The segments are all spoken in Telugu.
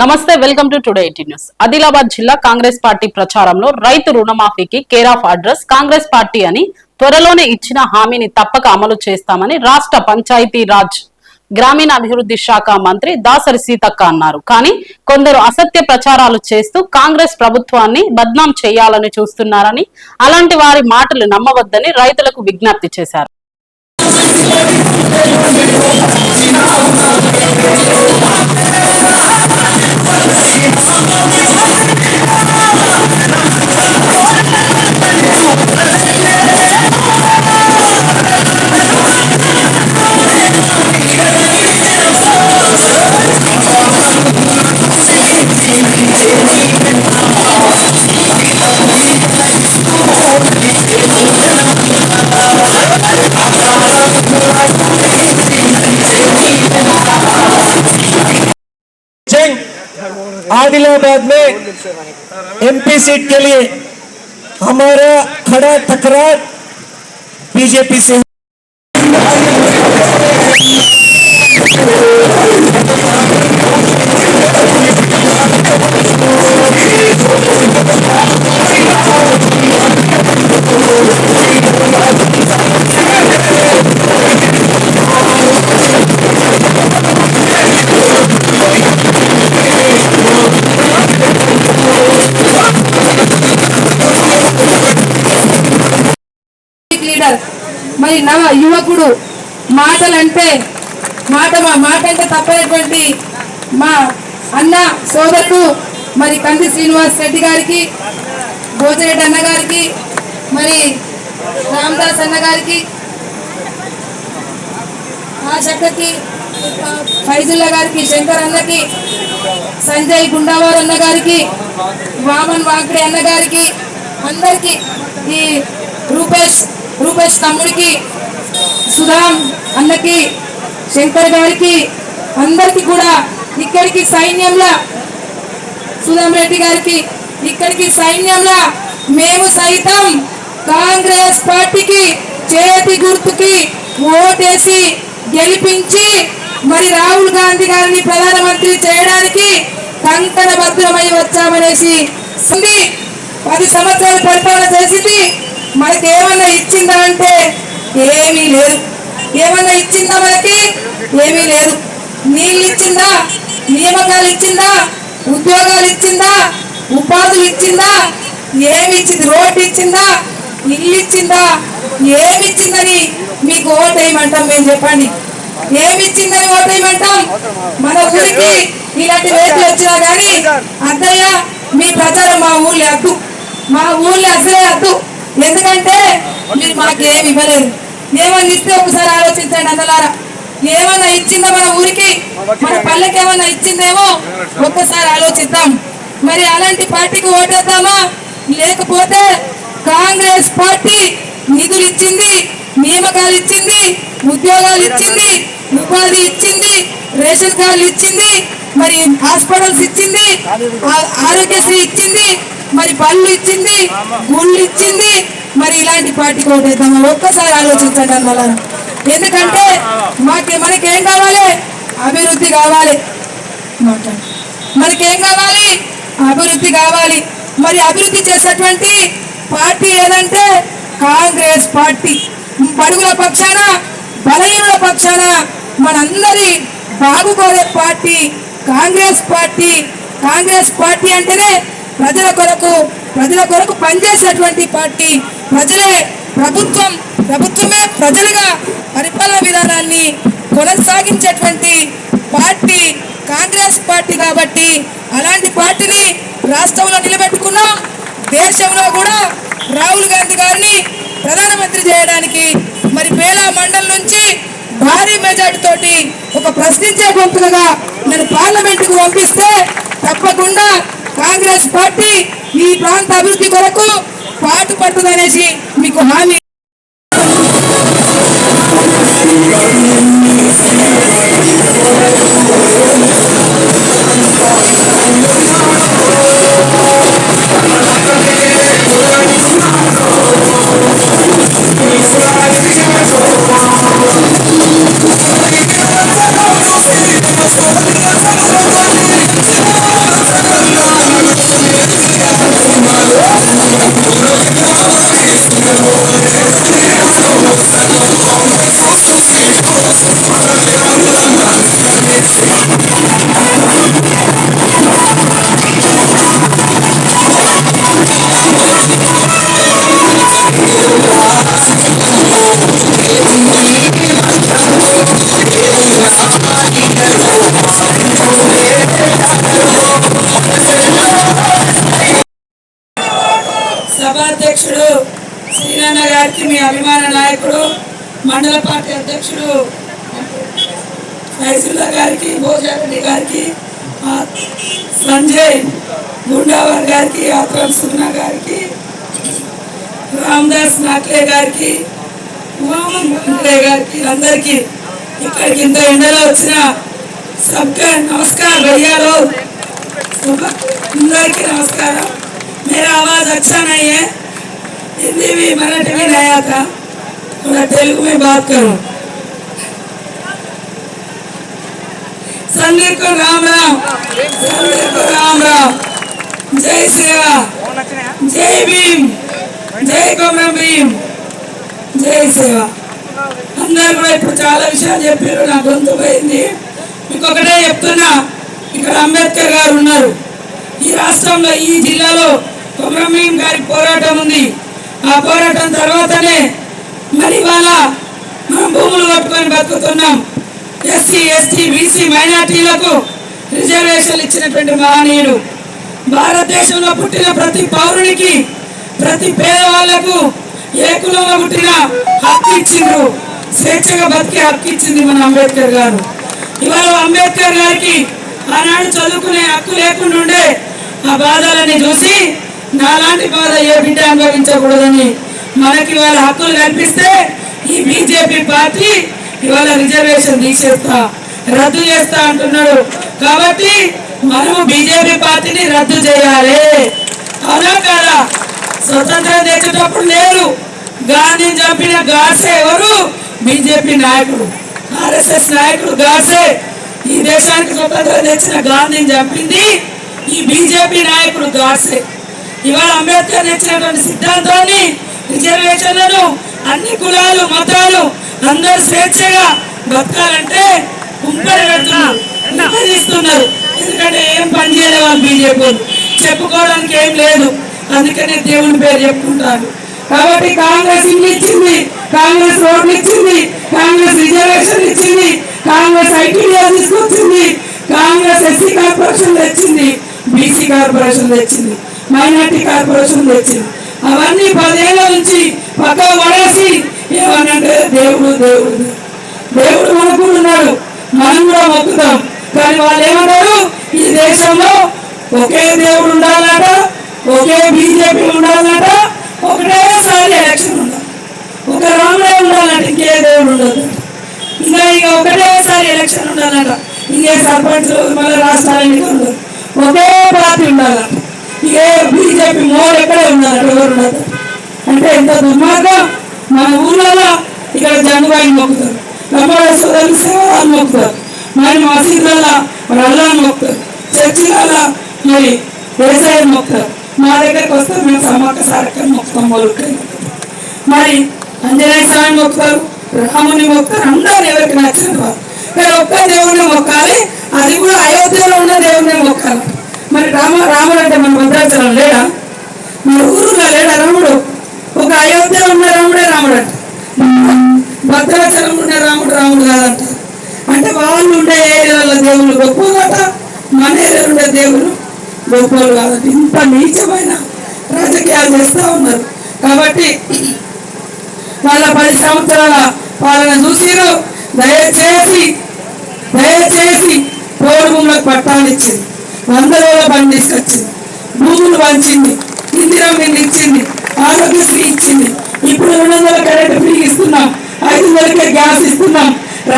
నమస్తే welcome to today eighty news. Adilabad జిల్లా కాంగ్రెస్ పార్టీ ప్రచారంలో రైతు రుణమాఫీకి care of address Congress party అని త్వరలోనే ఇచ్చిన హామీని తప్పక అమలు చేస్తామని రాష్ట్ర పంచాయతీ రాజ్ గ్రామీణ అభివృద్ధి శాఖ మంత్రి దాసరి సీతక్క అన్నారు. కానీ కొందరు అసత్య ప్రచారాలు చేస్తూ కాంగ్రెస్ ప్రభుత్వాన్ని బద్నాం చేయాలని చూస్తున్నారని అలాంటి వారి మాటలు నమ్మవద్దని రైతులకు విజ్ఞప్తి చేశారు. I'm always आदिलाबाद में एमपी सीट के लिए हमारा खड़ा तकरार बीजेपी से మరి నవ యువకుడు మాటలంటే మాట మా మాట అంటే తప్పనటువంటి మా అన్న సోదరుడు మరి కంది శ్రీనివాస్ రెడ్డి గారికి భోజరెడ్డి అన్న గారికి మరి రామదాస్ అన్న గారికి చక్కకి ఫైజుల్లా గారికి శంకర్ అన్నకి సంజయ్ గుండావారు అన్న గారికి వామన్ వాంకడే అన్న గారికి అందరికి ఈ రూపేష్ రూపేష్ తమ్ముడికి సుధాం అన్నకి శంకర్ గారికి అందరికి కూడా ఇక్కడికి సైన్యంలో సుధాం రెడ్డి గారికి ఇక్కడికి సైన్యంలా మేము సైతం కాంగ్రెస్ పార్టీకి చేతి గుర్తుకి ఓటేసి గెలిపించి మరి రాహుల్ గాంధీ గారిని ప్రధానమంత్రి చేయడానికి కంకణ భద్రమై వచ్చామనేసి పది సంవత్సరాలు పరిపాలన చేసింది. మనకేమన్నా ఇచ్చిందా అంటే ఏమీ లేదు. ఏమన్నా ఇచ్చిందా మనకి? ఏమీ లేదు. నీళ్ళు ఇచ్చిందా? నియమకాలు ఇచ్చిందా? ఉద్యోగాలు ఇచ్చిందా? ఉపాధులు ఇచ్చిందా? ఏమి ఇచ్చింది? రోడ్డు ఇచ్చిందా? ఇల్లు ఇచ్చిందా? ఏమి ఇచ్చిందని మీకు ఓట్ వేయమంటాం మేము చెప్పండి. ఏమి ఇచ్చిందని ఓటు వేయమంటాం మన ఊరికి ఇలాంటి రేట్లు వచ్చినా కానీ అద్దయ్య మీ ప్రచారం మా ఊళ్ళో అద్దు. మా ఊళ్ళో అసలే అద్దు. ఎందుకంటే మీరు మాకు ఏమి ఇవ్వలేదు ఏమన్నా ఇస్తే ఒకసారి ఆలోచించండి అన్నలారా. ఏమన్నా ఇచ్చిందా మన ఊరికి మన పల్లెకి ఏమన్నా ఇచ్చిందేమో ఒక్కసారి ఆలోచిద్దాం. మరి అలాంటి పార్టీకి ఓటేద్దామా? లేకపోతే కాంగ్రెస్ పార్టీ నిధులు ఇచ్చింది నియామకాలు ఇచ్చింది ఉద్యోగాలు ఇచ్చింది ఉపాధి ఇచ్చింది రేషన్ కార్డులు ఇచ్చింది మరి హాస్పిటల్స్ ఇచ్చింది ఆ- ఆరోగ్యశ్రీ ఇచ్చింది మరి పళ్ళు ఇచ్చింది గుళ్ళు ఇచ్చింది మరి ఇలాంటి పార్టీకి ఓటేద్దామా ఒక్కసారి ఆలోచించండి అన్నమాట ఎందుకంటే మాకు మనకేం కావాలి? అభివృద్ధి కావాలి. మనకేం కావాలి? అభివృద్ధి కావాలి. మరి అభివృద్ధి చేసేటువంటి పార్టీ ఏదంటే కాంగ్రెస్ పార్టీ. బడుగుల పక్షాన బలహీనుల పక్షాన మనందరి బాగుకోరే party Congress party. Congress party అంటేనే ప్రజల కొరకు ప్రజల కొరకు పనిచేసేటువంటి పార్టీ. ప్రజలే ప్రభుత్వం ప్రభుత్వమే ప్రజలుగా పరిపాలన విధానాన్ని కొనసాగించేటువంటి పార్టీ కాంగ్రెస్ పార్టీ కాబట్టి అలాంటి పార్టీని రాష్ట్రంలో నిలబెట్టుకున్నా దేశంలో కూడా రాహుల్ గాంధీ గారిని ప్రధానమంత్రి చేయడానికి మరి పేలా మండల్ నుంచి భారీ మెజార్టీతో ఒక ప్రశ్నించే గొంతులుగా నేను పార్లమెంటుకు పంపిస్తే తప్పకుండా కాంగ్రెస్ పార్టీ ఈ ప్రాంత అభివృద్ధి కొరకు పాటు పడుతుందనేసి మీకు హామీ గారికి భోజారెడ్డి గారికి ఆ, సంజయ్ గుండావర్ గారికి ఆత్రం సుగ్నా గారికి రామదాస్ నాట్లే గారికి ఉమామన్ నాట్లే గారికి అందరికీ ఇక్కడికి ఇంత ఎండలో వచ్చిన సబ్కా నమస్కారం భయ్యాలో అందరికీ नमस्कार मेरा आवाज अच्छा नहीं है हिंदी भी मराठी भी नहीं आता थोड़ा तेलुगु में बात करूं संगीत को राम राम संगीत को राम राम जय सेवा जय भीम జై కొమరం భీమ్ జై సేవ అందరు కూడా ఇప్పుడు చాలా విషయాలు చెప్పారు నా గొంతు పోయింది ఇంకొకటే చెప్తున్నా ఇక్కడ అంబేద్కర్ గారు ఉన్నారు ఈ రాష్ట్రంలో ఈ జిల్లాలో కొమరం భీమ్ గారి పోరాటం ఉంది ఆ పోరాటం తర్వాతనే మరి ఇవాళ మనం భూములు కట్టుకొని బతుకుతున్నాం ఎస్సీ ఎస్టీ బీసీ మైనార్టీలకు రిజర్వేషన్లు ఇచ్చినటువంటి మహనీయుడు భారతదేశంలో పుట్టిన ప్రతి పౌరునికి ప్రతి పేదవాళ్ళకు ఏ కులంలో పుట్టిన హక్కు ఇచ్చిండ్రు. స్వేచ్ఛగా బతికే హక్కు ఇచ్చింది మన అంబేద్కర్ గారు. ఇవాళ అంబేద్కర్ గారికి ఆనాడు చదువుకునే హక్కు లేకుండా ఉండే ఆ బాధలని చూసి నాలాంటి బాధ ఏ బిడ్డ అనుభవించకూడదని మనకి వాళ్ళ హక్కులు కల్పిస్తే ఈ బీజేపీ పార్టీ ఇవాళ రిజర్వేషన్ తీసేస్తా రద్దు చేస్తా అంటున్నాడు. కాబట్టి మనము బీజేపీ పార్టీని రద్దు చేయాలి. అవునా కాదా? స్వతంత్రం తెచ్చేటప్పుడు లేరు గాంధీ చంపిన గాడ్సే ఎవరు? బీజేపీ నాయకుడు ఆర్ఎస్ఎస్ నాయకుడు గాడ్సే. ఈ దేశానికి స్వతంత్రం తెచ్చిన గాంధీని చంపింది ఈ బీజేపీ నాయకుడు గాడ్సే. ఇవాళ అంబేద్కర్ తెచ్చినటువంటి సిద్ధాంతాన్ని రిజర్వేషన్లను అన్ని కులాలు మతాలు అందరూ స్వేచ్ఛగా బతకాలంటే కుంపడి పెడుతున్నారు విభజిస్తున్నారు ఎందుకంటే ఏం పని చేయలే బీజేపీ చెప్పుకోవడానికి ఏం లేదు. అందుకనే దేవుని పేరు చెప్పుకుంటారు. కాబట్టి కాంగ్రెస్ ఇల్లు ఇచ్చింది కాంగ్రెస్ రోడ్లు ఇచ్చింది కాంగ్రెస్ రిజర్వేషన్ ఇచ్చింది కాంగ్రెస్ ఐటీడీఆర్ తీసుకొచ్చింది కాంగ్రెస్ ఎస్సీ కార్పొరేషన్ తెచ్చింది బీసీ కార్పొరేషన్ తెచ్చింది మైనార్టీ కార్పొరేషన్ తెచ్చింది. అవన్నీ పదేళ్ళ నుంచి పక్క పడేసి ఏమనంటే దేవుడు దేవుడు. దేవుడు. మనకు ఉన్నాడు. మనం కూడా మొక్కుతాం. కానీ వాళ్ళు ఏమంటారు? ఈ దేశంలో ఒకే దేవుడు ఉండాలట ఒకే బీజేపీ ఉండాలట ఒకటేసారి ఎలక్షన్ ఉండాలి. ఒక రాముడే ఉండాలంట ఇంకే దేవుడు ఉండదు. ఇంకా ఇక ఒకటేసారి ఎలక్షన్ ఉండాలంట. ఇంకే సర్పంచ్ మళ్ళీ రాష్ట్రాల ఎన్నికలు ఉండదు ఒకే పార్టీ ఉండాలంట. ఏ బీజేపీ మోర్ ఎక్కడే ఉండాలంట ఎవరు ఉండదు. అంటే ఎంత దుర్మార్గం. మన ఊళ్ళలో ఇక్కడ జంగుబాయి మొక్కుతారు రమణ సోదరులు సేవలు మొక్కుతారు మరి మసీదులలో మరి అల్లాని మొక్కుతారు చర్చిలలో మరి వ్యవసాయం మొక్కుతారు మా దగ్గరికి వస్తే మేము సమ్మక్క సారక్క మొక్కుతాం మొదలుకొని మరి అంజనేయ స్వామి మొక్కుతారు రాముని మొక్కుతారు అందరూ ఎవరికి నచ్చిన వారు కానీ ఒక్క దేవుడిని మొక్కాలి. అది కూడా అయోధ్యలో ఉన్న దేవుడిని మొక్కాలి. మరి రామ రాముడు అంటే మన భద్రాచలం లేడా? మన ఊరులో లేడా రాముడు? ఒక అయోధ్యలో ఉన్న రాముడు రాముడు అంట భద్రాచలం ఉండే రాముడు రాముడు కాదంట. అంటే వాళ్ళు ఉండే ఏరియాల దేవుళ్ళు గొప్పదట మన ఏరియాలో ఉండే దేవుళ్ళు గొప్పలు కాదంట. ఇంత నీచమైన రాజకీయాలు చేస్తూ ఉన్నారు. కాబట్టి వాళ్ళ పది సంవత్సరాల పాలన చూసిరు. దయచేసి దయచేసి పోడు భూములకు పట్టాలు ఇచ్చింది. వంద రోజుల బండి తీసుకొచ్చింది. భూములు పంచింది. ఇందిరా ఇల్లు ఇచ్చింది. ఆరోగ్యశ్రీ ఇచ్చింది. ఇప్పుడు రెండు వందల కరెంట్ ఫ్రీ ఇస్తున్నాం. ఐదు వందలకే గ్యాస్ ఇస్తున్నాం.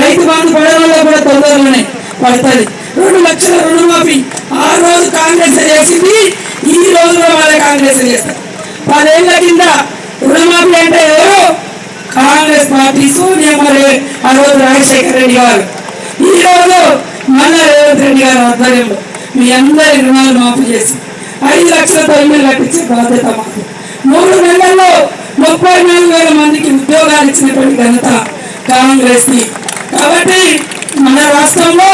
రైతు బంధు పడవల్లో కూడా తొందరలోనే పడుతుంది. రెండు లక్షల రుణమాఫీ. ఆ రోజు కాంగ్రెస్ చేసింది ఈ రోజు కూడా మళ్ళీ కాంగ్రెస్ చేస్తారు. పదేళ్ళ కింద రుణమాఫీ అంటే ఎవరు? కాంగ్రెస్ పార్టీ సోనియా మరి ఆ రోజు రాజశేఖర రెడ్డి గారు. ఈ రోజు మన రేవంత్ రెడ్డి గారు ఆధ్వర్యంలో మీ అందరి రుణాలు మాఫీ చేసి ఐదు లక్షల తొమ్మిది కట్టించే బాధ్యత మాకు మూడు నెలల్లో ముప్పై నాలుగు వేల మందికి ఉద్యోగాలు ఇచ్చినటువంటి ఘనత కాంగ్రెస్ కాబట్టి మన రాష్ట్రంలో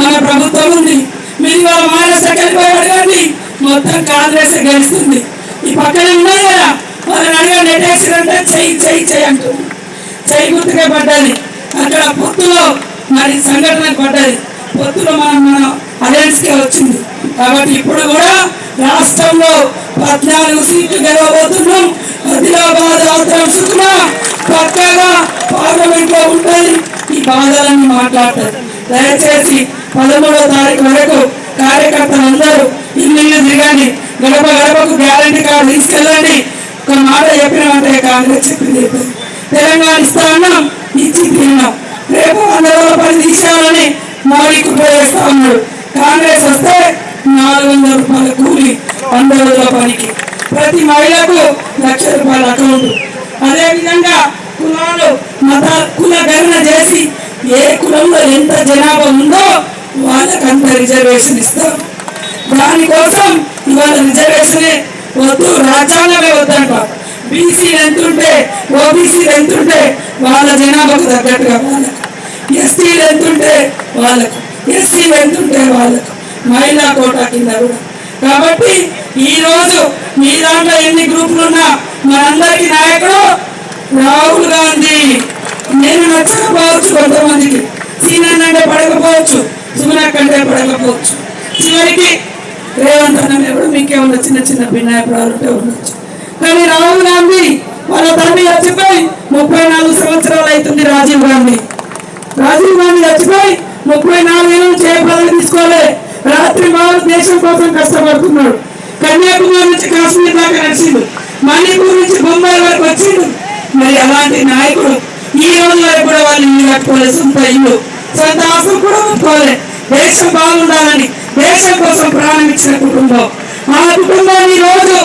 మన ప్రభుత్వం ఉంది. మీరు ఇవాళ మహారాష్ట్రకి వెళ్ళిపోయి అడగండి మొత్తం కాంగ్రెస్ గెలుస్తుంది. ఈ పక్కన ఉన్నాయి కదా వాళ్ళని అడగండి ఎటేసిరంటే చెయ్యి చెయ్యి చెయ్యి అంటుంది. చెయ్యి గుర్తుకే పడ్డది. అక్కడ పొత్తులో మరి సంఘటన పడ్డది. పొత్తులో మనం మన అలయన్స్కే వచ్చింది. కాబట్టి ఇప్పుడు కూడా రాష్ట్రంలో పద్నాలుగు సీట్లు గెలవబోతున్నాం. ఆదిలాబాద్ అవతల సుఖమ పక్కగా పార్లమెంట్లో ఉంటుంది. ఈ బాధలన్నీ మాట్లాడతారు. దయచేసి పదమూడవ తారీఖు వరకు కార్యకర్తలందరూ ఇల్లు ఇల్లు తిరగండి. గడప గడపకు గ్యారంటీ కార్డు తీసుకెళ్ళండి. ఒక మాట చెప్పినామంటే కాంగ్రెస్ చెప్పింది. తెలంగాణ ఇస్తా అన్నాం ఇచ్చి తిన్నాం. రేపు వంద రోజుల పని తీసేయాలని మోడీ కుట్ర ఉన్నాడు కాంగ్రెస్ వస్తే నాలుగు వందల రూపాయల కూలి వంద రోజుల పనికి. ప్రతి మహిళకు లక్ష రూపాయల అకౌంట్ అదేవిధంగా కులాలు మత కుల గణన చేసి ఏ కులంలో ఎంత జనాభా ఉందో వాళ్ళకంత రిజర్వేషన్ ఇస్తాం. దానికోసం ఇవాళ రిజర్వేషనే వద్దు రాజ్యాంగమే వద్దంట. బీసీలు ఎంతుంటే ఓబీసీలు ఎంతుంటే వాళ్ళ జనాభాకు తగ్గట్టుగా వాళ్ళకు. ఎస్టీలు ఎంతుంటే వాళ్ళకు. ఎస్సీలు ఎంతుంటే వాళ్ళకు. మహిళా కోట కింద కూడా. కాబట్టి ఈరోజు మీ దాంట్లో ఎన్ని గ్రూపులు ఉన్నా మనందరికీ నాయకుడు రాహుల్ గాంధీ. నేను నచ్చకపోవచ్చు కొంతమందికి. సీనియర్ అంటే పడకపోవచ్చు. సుమనక్ అంటే పడకపోవచ్చు. చివరికి రేవంత్ అన్న మీద కూడా మీకేమన్నా చిన్న చిన్న భిన్నాభిప్రాయాలు ఉండొచ్చు. కానీ రాహుల్ గాంధీ వాళ్ళ తండ్రి చచ్చిపోయి ముప్పై నాలుగు సంవత్సరాలు అవుతుంది రాజీవ్ గాంధీ. రాజీవ్ గాంధీ చచ్చిపోయి ముప్పై నాలుగు ఏళ్ళు ఏ పదవి తీసుకోలే రాత్రి మారు దేశం కోసం కష్టపడుతున్నాడు. కన్యాకుమారి నుంచి కాశ్మీర్ దాకా నడిచిండు. మణిపూర్ నుంచి బొంబాయి వరకు వచ్చిండు. మరి అలాంటి నాయకుడు ఈ రోజు వరకు కూడా వాళ్ళు ఇల్లు కట్టుకోలేదు సొంత ఇల్లు. సొంత ఆస్తులు కూడా ఒప్పుకోలే దేశం బాగుండాలని దేశం కోసం ప్రాణం ఇచ్చిన కుటుంబం. ఆ కుటుంబాన్ని ఈ రోజు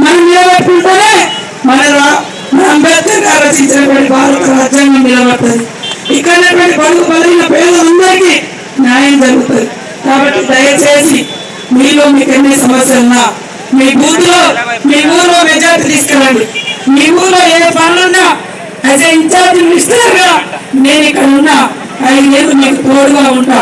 మనం నిలబెట్టుకుంటేనే మన రా- మన అంబేద్కర్ గారు రచించినటువంటి భారత రాజ్యాంగం నిలబడుతుంది. ఇక్కడ ఉన్నటువంటి బడుగు బలైన దయచేసి మీలో మీకు ఎన్ని సమస్యలున్నా మీ బూత్లో మీ ఊర్లో మెజార్టీ తీసుకురండి మీ ఊర్లో ఏ పనులున్నా యాజ్ ఇన్ఛార్జ్ మినిస్టర్గా నేను ఇక్కడ ఉన్నా ఐదేళ్ళు మీకు తోడుగా ఉంటా.